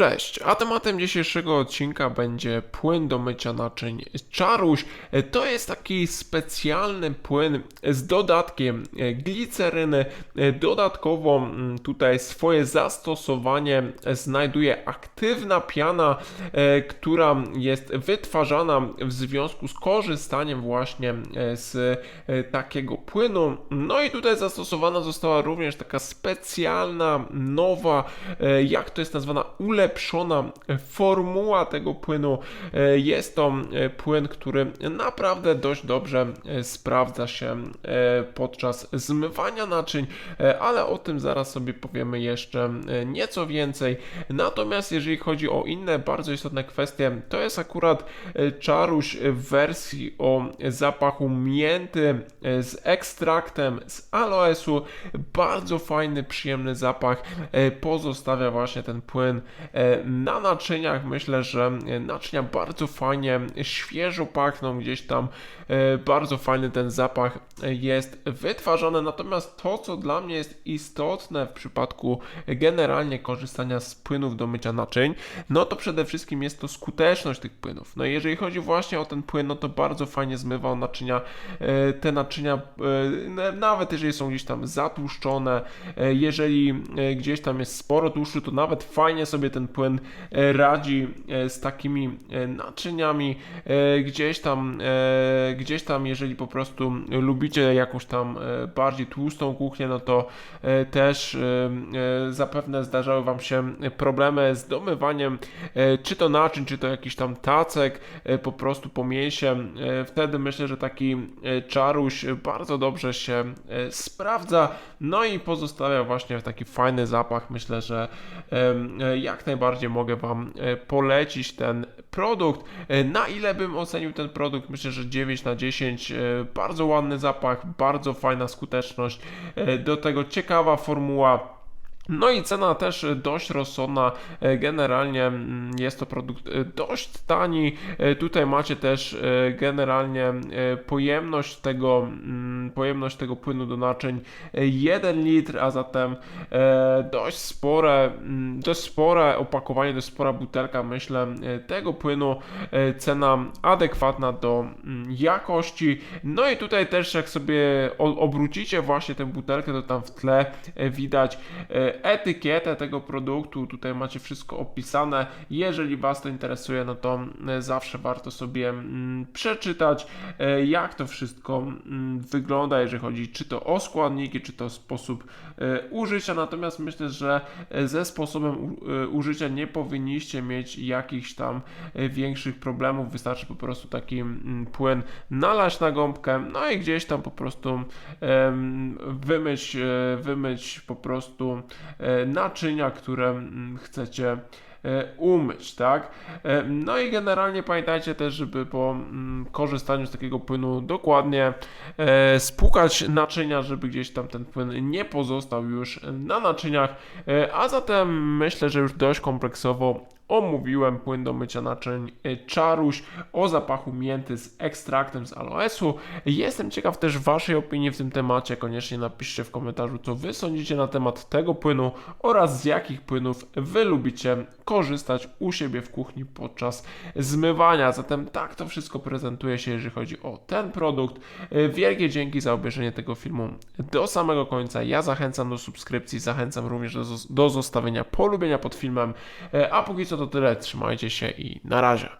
Cześć, a tematem dzisiejszego odcinka będzie płyn do mycia naczyń Czaruś. To jest taki specjalny płyn z dodatkiem gliceryny. Dodatkowo mm, tutaj swoje zastosowanie znajduje aktywna piana, e, która jest wytwarzana w związku z korzystaniem właśnie e, z e, takiego płynu. No i tutaj zastosowana została również taka specjalna, nowa, jak to jest nazwana, ulepszona formuła tego płynu. Jest to płyn, który naprawdę dość dobrze sprawdza się podczas zmywania naczyń, ale o tym zaraz sobie powiemy jeszcze nieco więcej. Natomiast jeżeli chodzi o inne bardzo istotne kwestie, to jest akurat e, czaruś w wersji o zapachu mięty e, z ekstraktem z aloesu. Bardzo fajny, przyjemny zapach e, pozostawia właśnie ten płyn na naczyniach. Myślę, że naczynia bardzo fajnie, świeżo pachną gdzieś tam. Bardzo fajny ten zapach jest wytwarzany. Natomiast to, co dla mnie jest istotne w przypadku generalnie korzystania z płynów do mycia naczyń, no to przede wszystkim jest to skuteczność tych płynów. No i jeżeli chodzi właśnie o ten płyn, no to bardzo fajnie zmywał naczynia. E, Te naczynia, e, na- nawet jeżeli są gdzieś tam zatłuszczone, e, jeżeli gdzieś tam jest sporo tłuszczu, to nawet fajnie sobie ten płyn radzi z takimi naczyniami. Gdzieś tam, gdzieś tam, jeżeli po prostu lubicie jakąś tam bardziej tłustą kuchnię, no to też zapewne zdarzały Wam się problemy z domywaniem e, czy to naczyń, czy to jakiś tam tacek e, po prostu po mięsie. E, Wtedy myślę, że taki czaruś bardzo dobrze się sprawdza, no i pozostawia właśnie taki fajny zapach. Myślę, że jak najbardziej mogę Wam polecić ten produkt. Na ile bym ocenił ten produkt? Myślę, że 9 na 10. e, Bardzo ładny zapach, bardzo fajna skuteczność. Do tego ciekawa formuła. No i cena też dość rozsądna. E, Generalnie mm, jest to produkt e, dość tani. E, Tutaj macie też generalnie pojemność tego, mm, pojemność tego płynu do naczyń e, 1 litr, a zatem dość spore, mm, dość spore opakowanie, dość spora butelka, myślę, tego płynu. Cena adekwatna do jakości. No i tutaj też jak sobie obrócicie właśnie tę butelkę, to tam w tle widać etykietę tego produktu. Tutaj macie wszystko opisane. Jeżeli Was to interesuje, no to e, zawsze warto sobie mm, przeczytać, e, jak to wszystko mm, wygląda, jeżeli chodzi czy to o składniki, czy to sposób e, użycia. Natomiast myślę, że ze sposobem użycia nie powinniście mieć jakichś tam większych problemów. Wystarczy po prostu taki mm, płyn nalać na gąbkę, no i gdzieś tam po prostu wymyć, wymyć po prostu naczynia, które mm, chcecie e, umyć, tak? E, No i generalnie pamiętajcie też, żeby po mm, korzystaniu z takiego płynu dokładnie e, spłukać naczynia, żeby gdzieś tam ten płyn nie pozostał już na naczyniach, E, a zatem myślę, że już dość kompleksowo omówiłem płyn do mycia naczyń e, Czaruś o zapachu mięty z ekstraktem z aloesu. Jestem ciekaw też Waszej opinii w tym temacie. Koniecznie napiszcie w komentarzu, co Wy sądzicie na temat tego płynu oraz z jakich płynów Wy lubicie korzystać u siebie w kuchni podczas zmywania. Zatem tak to wszystko prezentuje się, jeżeli chodzi o ten produkt. E, Wielkie dzięki za obejrzenie tego filmu do samego końca. Ja zachęcam do subskrypcji, zachęcam również do, do zostawienia polubienia pod filmem. E, A póki co to tyle. Trzymajcie się i na razie.